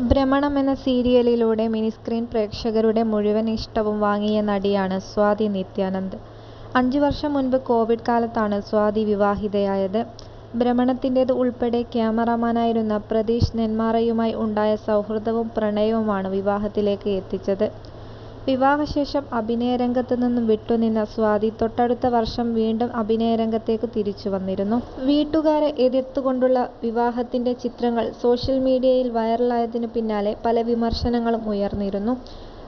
ഭ്രമണം എന്ന സീരിയലിലൂടെ മിനിസ്ക്രീൻ പ്രേക്ഷകരുടെ മുഴുവൻ ഇഷ്ടവും വാങ്ങിയ നടിയാണ് സ്വാതി നിത്യാനന്ദ്. അഞ്ചു വർഷം മുൻപ് കോവിഡ് കാലത്താണ് സ്വാതി വിവാഹിതയായത്. ഭ്രമണത്തിന്റേത് ഉൾപ്പെടെ ക്യാമറാമാനായിരുന്ന പ്രതീഷ് നെന്മാറയുമായി ഉണ്ടായ സൗഹൃദവും പ്രണയവുമാണ് വിവാഹത്തിലേക്ക് എത്തിച്ചത്. വിവാഹശേഷം അഭിനയരംഗത്ത് നിന്നും വിട്ടുനിന്ന സ്വാതി തൊട്ടടുത്ത വർഷം വീണ്ടും അഭിനയരംഗത്തേക്ക് തിരിച്ചു വന്നിരുന്നു വീട്ടുകാരെ എതിർത്തുകൊണ്ടുള്ള വിവാഹത്തിന്റെ ചിത്രങ്ങൾ സോഷ്യൽ മീഡിയയിൽ വൈറലായതിനു പിന്നാലെ പല വിമർശനങ്ങളും ഉയർന്നിരുന്നു.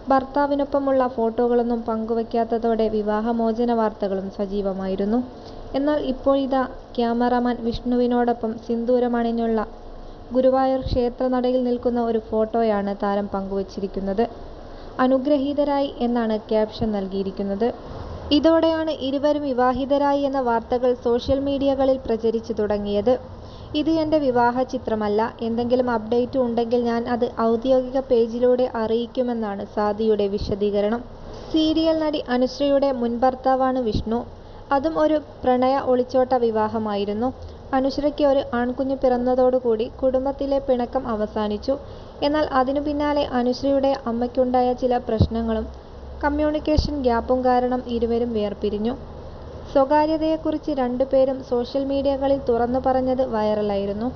ഭർത്താവിനൊപ്പമുള്ള ഫോട്ടോകളൊന്നും പങ്കുവയ്ക്കാത്തതോടെ വിവാഹമോചന വാർത്തകളും സജീവമായിരുന്നു. എന്നാൽ ഇപ്പോഴിതാ ക്യാമറാമാൻ വിഷ്ണുവിനോടൊപ്പം സിന്ദൂരമണിഞ്ഞുള്ള ഗുരുവായൂർ ക്ഷേത്രനടയിൽ നിൽക്കുന്ന ഒരു ഫോട്ടോയാണ് താരം പങ്കുവച്ചിരിക്കുന്നത്. അനുഗ്രഹീതരായി എന്നാണ് ക്യാപ്ഷൻ നൽകിയിരിക്കുന്നത്. ഇതോടെയാണ് ഇരുവരും വിവാഹിതരായി എന്ന വാർത്തകൾ സോഷ്യൽ മീഡിയകളിൽ പ്രചരിച്ചു തുടങ്ങിയത്. ഇത് എന്റെ വിവാഹ ചിത്രമല്ല എന്തെങ്കിലും അപ്ഡേറ്റ് ഉണ്ടെങ്കിൽ ഞാൻ അത് ഔദ്യോഗിക പേജിലൂടെ അറിയിക്കുമെന്നാണ് സാദിയുടെ വിശദീകരണം. സീരിയൽ നടി അനുശ്രീയുടെ മുൻ ഭർത്താവാണ് വിഷ്ണു. അതും ഒരു പ്രണയ ഒളിച്ചോട്ട വിവാഹമായിരുന്നു. അനുശ്രയ്ക്ക് ഒരു ആൺകുഞ്ഞ് പിറന്നതോടുകൂടി കുടുംബത്തിലെ പിണക്കം അവസാനിച്ചു. എന്നാൽ അതിനു പിന്നാലെ അനുശ്രീയുടെ അമ്മയ്ക്കുണ്ടായ ചില പ്രശ്നങ്ങളും കമ്മ്യൂണിക്കേഷൻ ഗ്യാപ്പും കാരണം ഇരുവരും വേർപിരിഞ്ഞു. സ്വകാര്യതയെക്കുറിച്ച് രണ്ടുപേരും സോഷ്യൽ മീഡിയകളിൽ തുറന്നു പറഞ്ഞത് വൈറലായിരുന്നു.